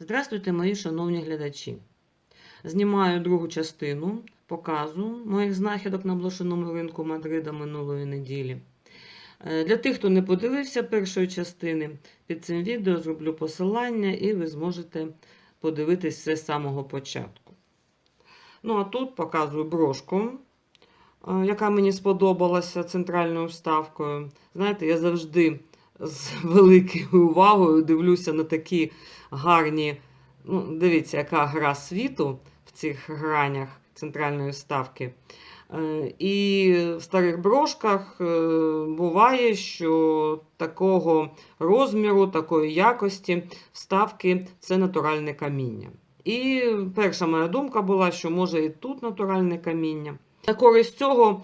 Здравствуйте, мої шановні глядачі. Знімаю другу частину показу моїх знахідок на блошиному ринку Мадрида минулої неділі. Е, Для тих, хто не подивився першої частини, під цим відео зроблю посилання і ви зможете подивитись все з самого початку. Ну, а тут показую брошку, е, яка мені сподобалася центральною вставкою. Знаєте, я завжди з великою увагою дивлюся на такі гарні. Ну, дивіться, яка гра світу в цих гранях центральної вставки. Е, І в старих брошках е, буває, що такого розміру, такої якості вставки це натуральне каміння. І перша моя думка була, що може і тут натуральне каміння. На користь цього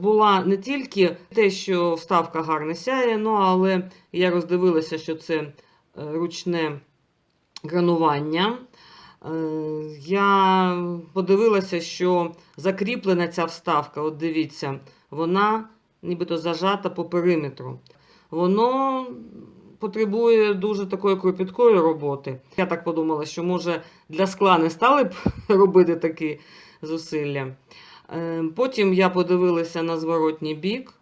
була не тільки те, що вставка гарно сяє, ну але я роздивилася, що це е, ручне гранування. Е, Я подивилася, що закріплена ця вставка, от дивіться, вона нібито зажата по периметру. Воно потребує дуже такої кропіткої роботи. Я так подумала, що може для скла не стали б робити такі зусилля. Е, Потім я подивилася на зворотній бік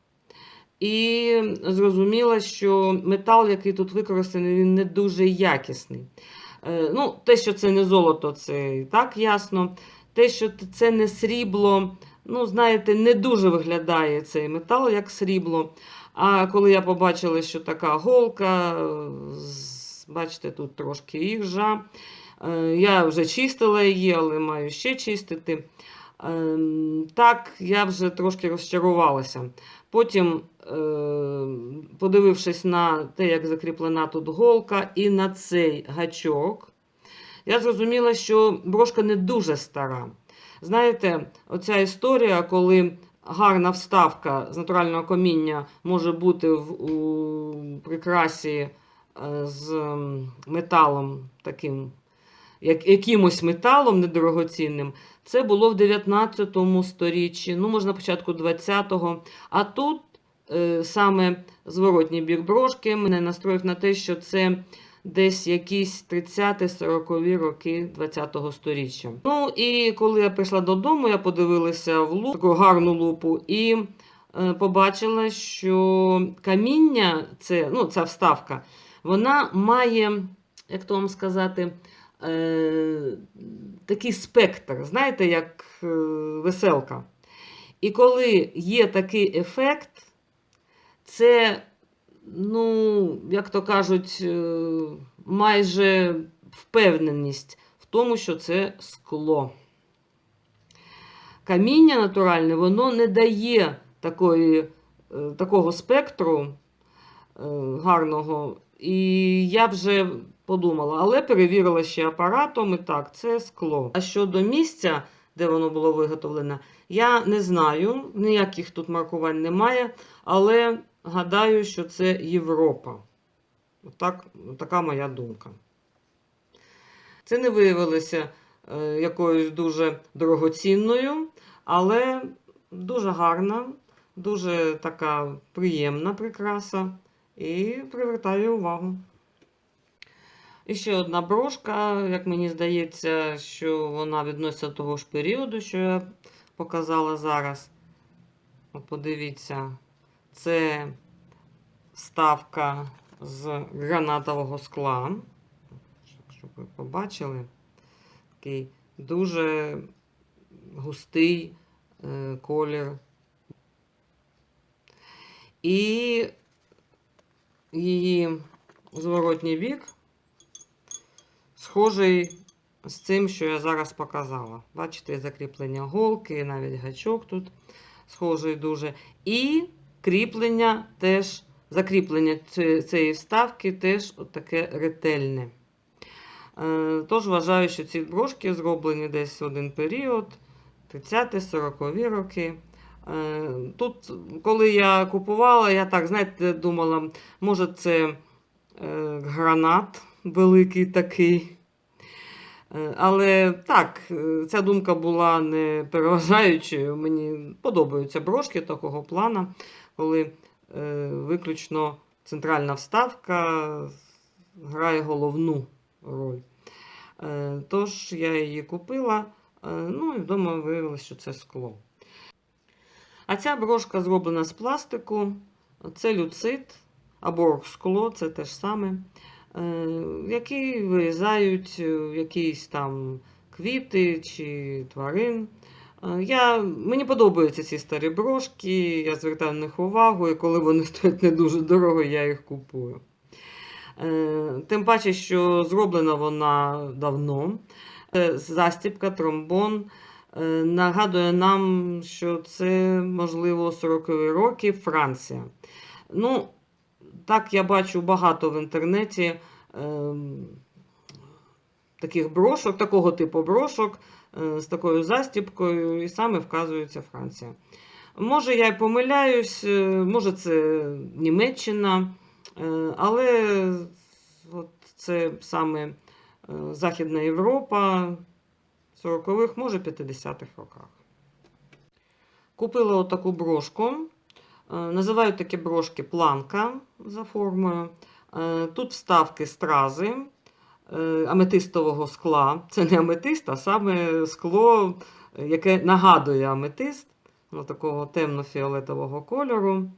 і зрозуміла, що метал, який тут використаний, він не дуже якісний. Е, Ну, те, що це не золото, це і так ясно. Те, що це не срібло, ну, знаєте, не дуже виглядає цей метал, як срібло. А коли я побачила, що така голка, бачите, тут трошки іржа. Е, Я вже чистила її, але маю ще чистити. Ем, Так, я вже трошки розчарувалася. Потім, е, подивившись на те, як закріплена тут голка, і на цей гачок, я зрозуміла, що брошка не дуже стара. Знаєте, оця історія, коли гарна вставка з натурального каміння може бути в, прикрасі е, з металом таким, як, якимось металом недорогоцінним, це було в 19 сторіччі, ну, можна початку 20-го. А тут е, саме зворотній бік брошки мене настроїв на те, що це десь якісь 30-40 роки 20-го сторіччя. Ну і коли я прийшла додому, я подивилася в лупу, таку гарну лупу, і е, побачила, що каміння, це, ну, ця вставка, вона має, як то вам сказати, е, такий спектр, знаєте, як е, веселка. І коли є такий ефект, це, ну, як то кажуть, е, майже впевненість в тому, що це скло. Каміння натуральне, воно не дає такої, е, такого спектру е, гарного. І я вже подумала, але перевірила ще апаратом, і так, це скло. А щодо місця, де воно було виготовлене, я не знаю, ніяких тут маркувань немає, але гадаю, що це Європа. Отак, така моя думка. Це не виявилося е, якоюсь дуже дорогоцінною, але дуже гарна, дуже така приємна прикраса і привертає увагу. І ще одна брошка, як мені здається, що вона відноситься до того ж періоду, що я показала зараз. От подивіться, це вставка з гранатового скла. Щоб ви побачили, такий дуже густий е, колір. І її зворотній бік схожий з цим, що я зараз показала. Бачите, закріплення голки, навіть гачок тут схожий дуже. І кріплення теж, закріплення цієї вставки теж таке ретельне. Е, Тож вважаю, що ці брошки зроблені десь в один період, 30-40 роки. Е, Тут, коли я купувала, я так, знаєте, думала, може, це е, гранат великий такий. Е, Але так, е, ця думка була не переважаючою. Мені подобаються брошки такого плана, коли е, виключно центральна вставка грає головну роль. Тож я її купила, ну і вдома виявилося, що це скло. А ця брошка зроблена з пластику, це люцит або скло, це те ж саме, е, який вирізають е, якісь там квіти чи тварин. Е, Я, мені подобаються ці старі брошки, я звертаю на них увагу, і коли вони стоять не дуже дорого, я їх купую. Тим паче, що зроблена вона давно. Застібка, тромбон. Нагадує нам, що це, можливо, 40-ті роки Франція. Ну, так я бачу багато в інтернеті ем, таких брошок, такого типу брошок е, з такою застібкою, і саме вказується Франція. Може, я й помиляюсь, е, може, це Німеччина, е, але от це саме е, Західна Європа 40-х, може 50-х роках. Купила отаку брошку. Е, Називають такі брошки планка за формою. Е, Тут вставки стрази е, аметистового скла. Це не аметист, а саме скло, яке нагадує аметист, ну, такого темно-фіолетового кольору.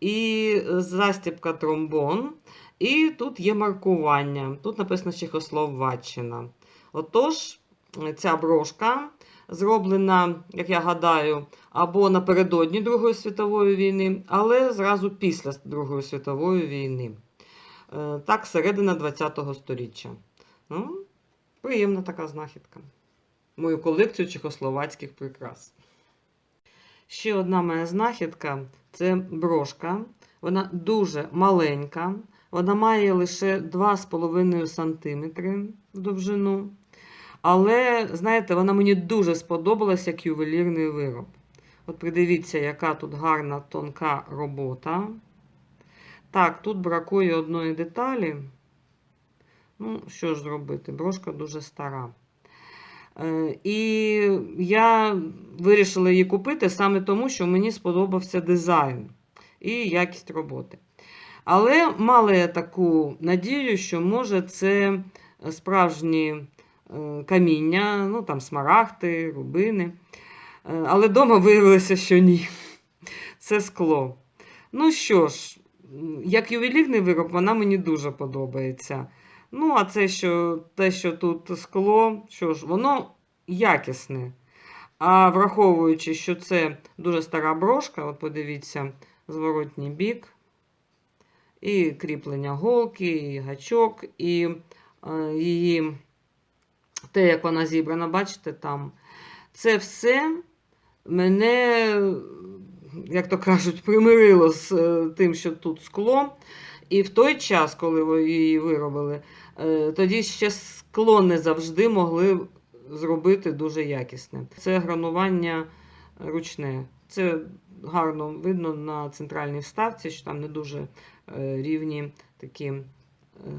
І застібка тромбон. І тут є маркування. Тут написано Чехословаччина. Отож, ця брошка зроблена, як я гадаю, або напередодні Другої світової війни, але зразу після Другої світової війни. Е, Так, середина ХХ століття. Ну, приємна така знахідка. Мою колекцію чехословацьких прикрас. Ще одна моя знахідка це брошка. Вона дуже маленька. Вона має лише 2,5 см довжину. Але, знаєте, вона мені дуже сподобалась як ювелірний вироб. От придивіться, яка тут гарна тонка робота. Так, тут бракує одної деталі. Ну, що ж зробити? Брошка дуже стара. Е, І я вирішила її купити саме тому, що мені сподобався дизайн і якість роботи. Але мала я таку надію, що може це справжні каміння, ну там смарагди, рубини. Е, Але вдома виявилося, що ні. Це скло. Ну що ж, як ювелірний вироб, вона мені дуже подобається. Ну, а це що, те, що тут скло, що ж, воно якісне. А враховуючи, що це дуже стара брошка, от подивіться, зворотній бік, і кріплення голки, і гачок, і е, її те, як вона зібрана, бачите, там. Це все мене, як то кажуть, примирило з е, тим, що тут скло. І в той час, коли ви її виробили, е, тоді ще скло не завжди могли зробити дуже якісне. Це гранування ручне. Це гарно видно на центральній вставці, що там не дуже е, рівні такі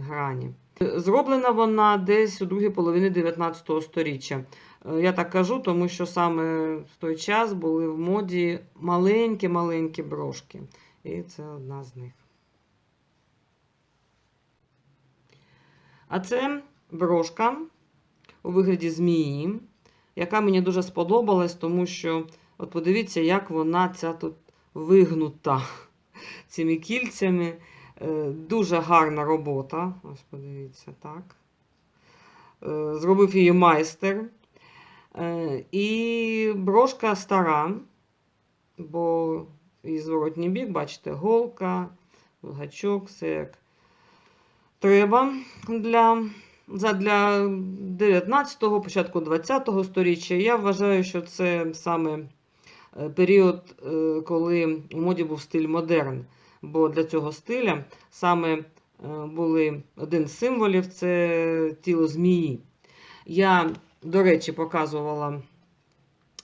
грані. Зроблена вона десь у другій половині 19 століття. Е, Я так кажу, тому що саме в той час були в моді маленькі-маленькі брошки. І це одна з них. А це брошка у вигляді змії, яка мені дуже сподобалась, тому що, от подивіться, як вона ця тут вигнута цими кільцями. Е, Дуже гарна робота. Ось подивіться, так. Е, Зробив її майстер. Е, І брошка стара, бо і зворотній бік, бачите, голка, гачок, все як треба для, для 19-го, початку 20-го сторіччя. Я вважаю, що це саме період, коли у моді був стиль модерн. Бо для цього стиля саме е, були один з символів це тіло змії. Я, до речі, показувала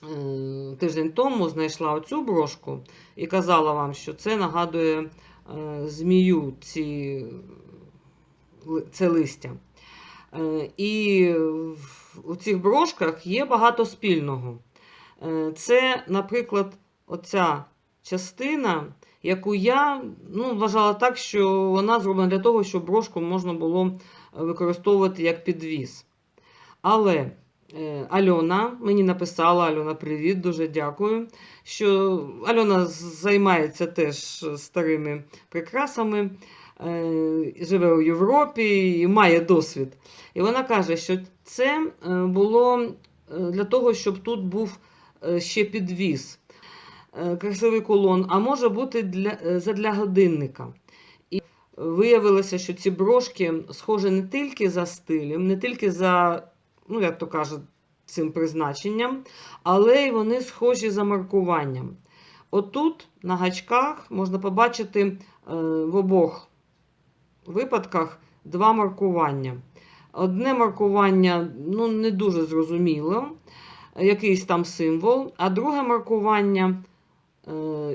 е, тиждень тому, знайшла оцю брошку і казала вам, що це нагадує е, змію, ці, це листя. І у цих брошках є багато спільного. Це, наприклад, оця частина, яку я ну, вважала так, що вона зроблена для того, щоб брошку можна було використовувати як підвіз. Але е, Альона мені написала, Альона, привіт, дуже дякую. Що Альона займається теж старими прикрасами, е, живе у Європі і має досвід. І вона каже, що це е, було е, для того, щоб тут був е, ще підвіз, е, красивий кулон, а може бути для, е, задля годинника. І виявилося, що ці брошки схожі не тільки за стилем, не тільки за, ну, як то кажуть, цим призначенням, але й вони схожі за маркуванням. Отут на гачках можна побачити е, в обох випадках два маркування. Одне маркування ну, не дуже зрозуміло, якийсь там символ, а друге маркування е,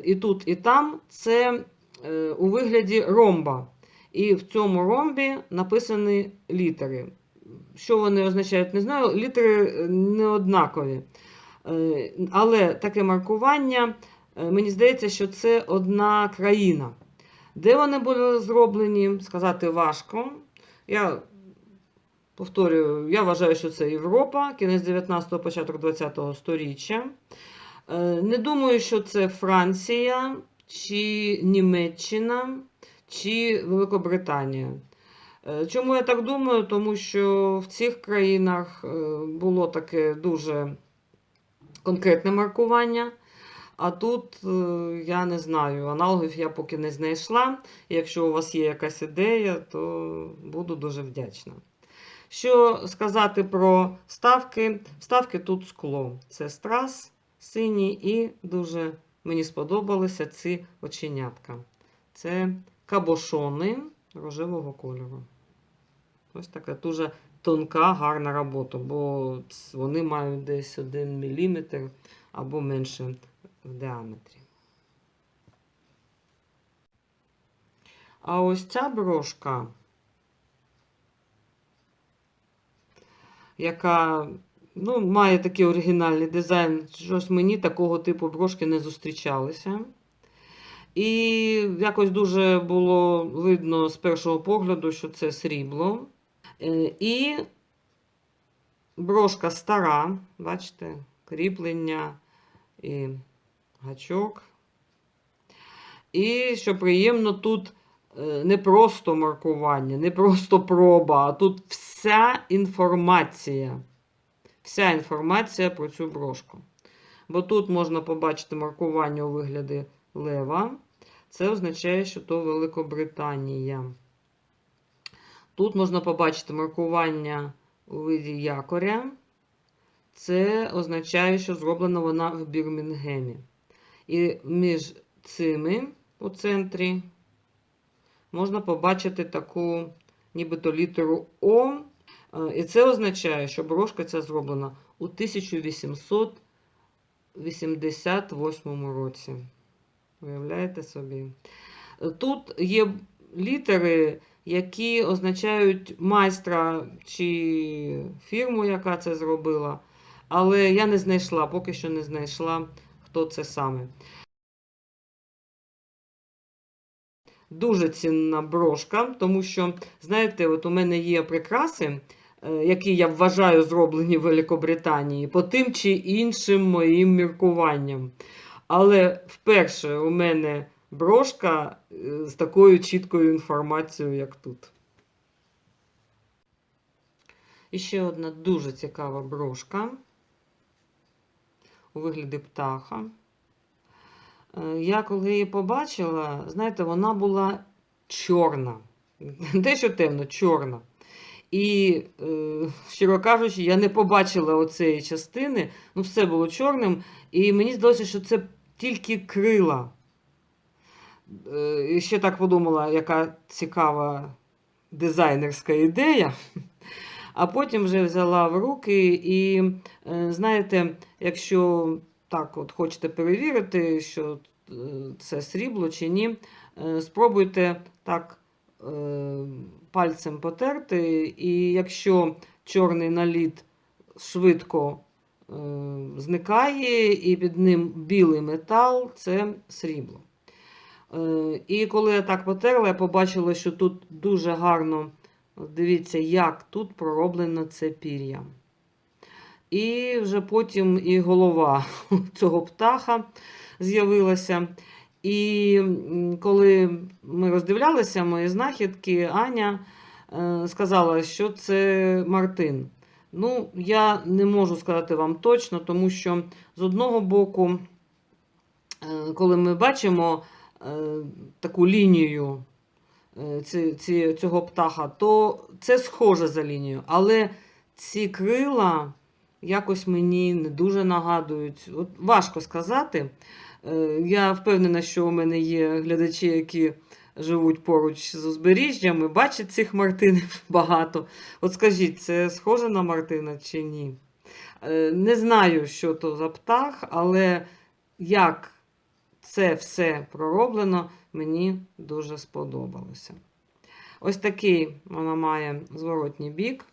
і тут, і там це е, у вигляді ромба. І в цьому ромбі написані літери. Що вони означають, не знаю. Літери е, не однакові. Е, Але таке маркування, е, мені здається, що це одна країна. Де вони були зроблені, сказати важко. Я повторюю, я вважаю, що це Європа, кінець 19-го, початок 20-го сторіччя. Е, Не думаю, що це Франція, чи Німеччина, чи Великобританія. Е, Чому я так думаю? Тому що в цих країнах е, було таке дуже конкретне маркування. А тут я не знаю, аналогів я поки не знайшла. Якщо у вас є якась ідея, то буду дуже вдячна. Що сказати про ставки? Вставки тут скло. Це страс синій і дуже мені сподобалися ці оченятка. Це кабошони рожевого кольору. Ось така дуже тонка, гарна робота, бо вони мають десь 1 мм або менше в діаметрі. А ось ця брошка, яка ну, має такий оригінальний дизайн, щось мені такого типу брошки не зустрічалися. І якось дуже було видно з першого погляду, що це срібло. Е, І брошка стара, бачите, кріплення і гачок. І що приємно, тут е, не просто маркування, не просто проба, а тут вся інформація. Вся інформація про цю брошку. Бо тут можна побачити маркування у вигляді лева. Це означає, що то Великобританія. Тут можна побачити маркування у виді якоря. Це означає, що зроблена вона в Бірмінгемі. І між цими у центрі можна побачити таку нібито літеру О. І це означає, що брошка ця зроблена у 1888 році. Уявляєте собі? Тут є літери, які означають майстра чи фірму, яка це зробила. Але я не знайшла, поки що не знайшла, хто це саме. Дуже цінна брошка, тому що, знаєте, от у мене є прикраси, які я вважаю зроблені в Великобританії, по тим чи іншим моїм міркуванням. Але вперше у мене брошка е, з такою чіткою інформацією, як тут. І ще одна дуже цікава брошка у вигляді птаха. Е, Я коли її побачила, знаєте, вона була чорна. Не те, що темно, чорна. І, е, щиро кажучи, я не побачила оцеї частини. Ну, все було чорним. І мені здалося, що це тільки крила. Е, І ще так подумала, яка цікава дизайнерська ідея. А потім вже взяла в руки, і е, знаєте, якщо так от хочете перевірити, що це срібло чи ні, спробуйте так пальцем потерти, і якщо чорний наліт швидко е, зникає, і під ним білий метал, це срібло. Е, І коли я так потерла, я побачила, що тут дуже гарно, дивіться, як тут пророблено це пір'я. і вже потім і голова цього птаха з'явилася. І коли ми роздивлялися мої знахідки, Аня е, сказала, що це Мартин. Ну, я не можу сказати вам точно, тому що з одного боку, е, коли ми бачимо е, таку лінію цього птаха, то це схоже за лінією. Але ці крила якось мені не дуже нагадують. От важко сказати. Е, Я впевнена, що у мене є глядачі, які живуть поруч з узбережжям і бачать цих мартинів багато. От скажіть, це схоже на Мартина чи ні? Е, Не знаю, що то за птах, але як це все пророблено, мені дуже сподобалося. Ось такий вона має зворотній бік.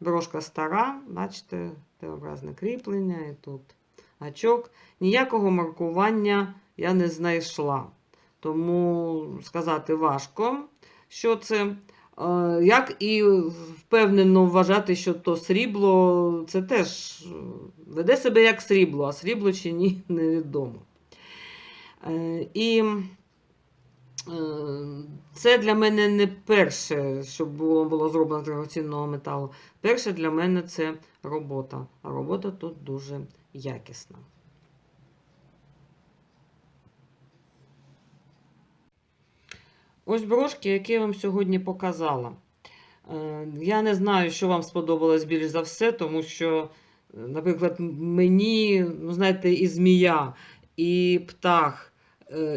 Брошка стара, бачите, Т-образне кріплення і тут гачок. Ніякого маркування я не знайшла. Тому сказати важко, що це. Е, Як і впевнено вважати, що то срібло, це теж е, веде себе як срібло, а срібло чи ні, невідомо. Е, І це для мене не перше, що було, було зроблено з дорогоцінного металу. Перше для мене це робота. А робота тут дуже якісна. Ось брошки, які я вам сьогодні показала. Е, Я не знаю, що вам сподобалось більш за все, тому що, е, наприклад, мені, ну, знаєте, і змія, і птах, е,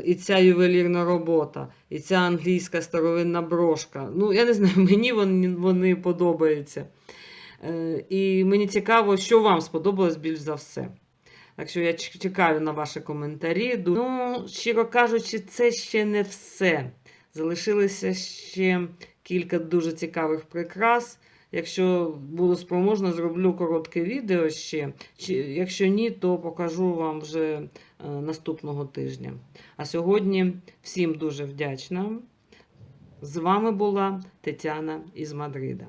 і ця ювелірна робота, і ця англійська старовинна брошка. Ну, я не знаю, мені вони, вони подобаються. Е, І мені цікаво, що вам сподобалось більш за все. Так що я чекаю на ваші коментарі. Ну, щиро кажучи, це ще не все. Залишилося ще кілька дуже цікавих прикрас. Якщо буду спроможна, зроблю коротке відео ще. Якщо ні, то покажу вам вже е, наступного тижня. А сьогодні всім дуже вдячна. З вами була Тетяна із Мадрида.